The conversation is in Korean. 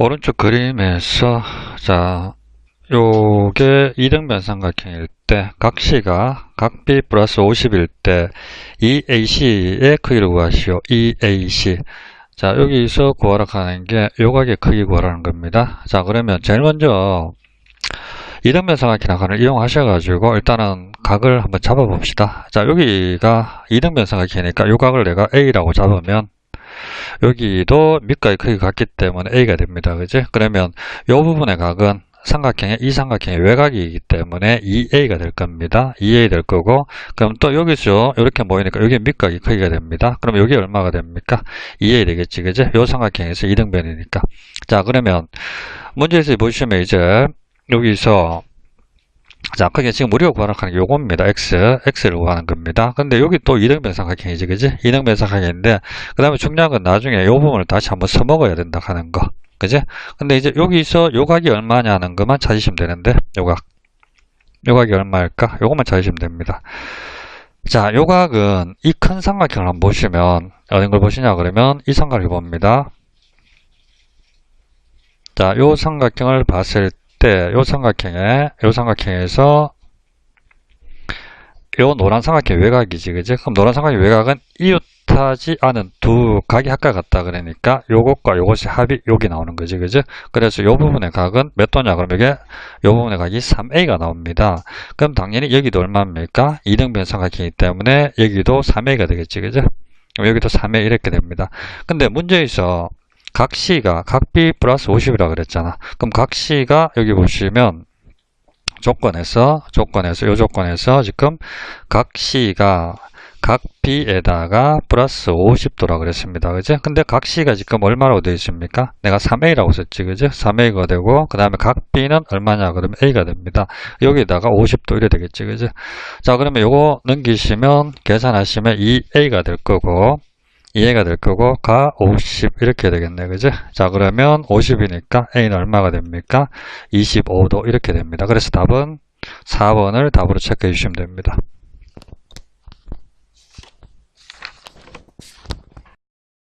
오른쪽 그림에서 자 요게 이등변 삼각형일 때 각시가 각 B 플러스 50일 때 EAC의 크기를 구하시오. EAC 자 여기서 구하라 하는 게 요각의 크기 구하라는 겁니다. 자 그러면 제일 먼저 이등변 삼각형을 이용하셔가지고 일단은 각을 한번 잡아봅시다. 자 여기가 이등변 삼각형이니까 요 각을 내가 A라고 잡으면 여기도 밑과의 크기가 같기 때문에 A가 됩니다. 그지? 그러면 이 부분의 각은 삼각형의 이 삼각형의 외곽이기 때문에 2A가 될 겁니다. 2A 될 거고 그럼 또 여기서 이렇게 모이니까 여기 밑각이 크기가 됩니다. 그럼 여기 얼마가 됩니까? 2A 되겠지. 그지? 요 삼각형에서 2등변이니까. 자, 그러면 문제에서 보시면 이제 여기서 자, 크게 지금 우리가 구하는 게 요겁니다. x, x를 구하는 겁니다. 근데 여기 또 이등변 삼각형이지, 그지? 이등변 삼각형인데, 그 다음에 중요한 건 나중에 요 부분을 다시 한번 써먹어야 된다 하는 거. 그지? 근데 이제 여기서 요각이 얼마냐는 것만 찾으시면 되는데, 요각. 요각이 얼마일까? 요것만 찾으시면 됩니다. 자, 요각은 이 큰 삼각형을 한번 보시면, 어떤 걸 보시냐 그러면 이 삼각형을 봅니다. 자, 요 삼각형을 봤을 때, 요 삼각형에, 요 삼각형에서 요 노란 삼각형 외곽이지, 그지? 그럼 노란 삼각형 외곽은 이웃하지 않은 두 각이 합각 같다 그러니까 요것과 요것이 합이 여기 나오는 거지, 그지? 그래서 요 부분의 각은 몇 도냐? 그럼 이게 요 부분의 각이 3a가 나옵니다. 그럼 당연히 여기도 얼마입니까? 이등변 삼각형이기 때문에 여기도 3a가 되겠지, 그죠? 여기도 3a 이렇게 됩니다. 근데 문제에서 각 C가 각 B 플러스 50이라고 그랬잖아. 그럼 각 C가 여기 보시면 조건에서 조건에서 요 조건에서 지금 각 C가 각 B에다가 플러스 50도라고 그랬습니다. 그죠? 근데 각 C가 지금 얼마라고 되어 있습니까? 내가 3A라고 썼지. 그죠? 3A가 되고, 그 다음에 각 B는 얼마냐? 그러면 A가 됩니다. 여기다가 50도 이래 되겠지. 그죠? 자, 그러면 요거 넘기시면, 계산하시면 2A가 될 거고, 2A가 될 거고, 가 50 이렇게 되겠네. 그죠? 자, 그러면 50이니까 A는 얼마가 됩니까? 25도 이렇게 됩니다. 그래서 답은 4번을 답으로 체크해 주시면 됩니다.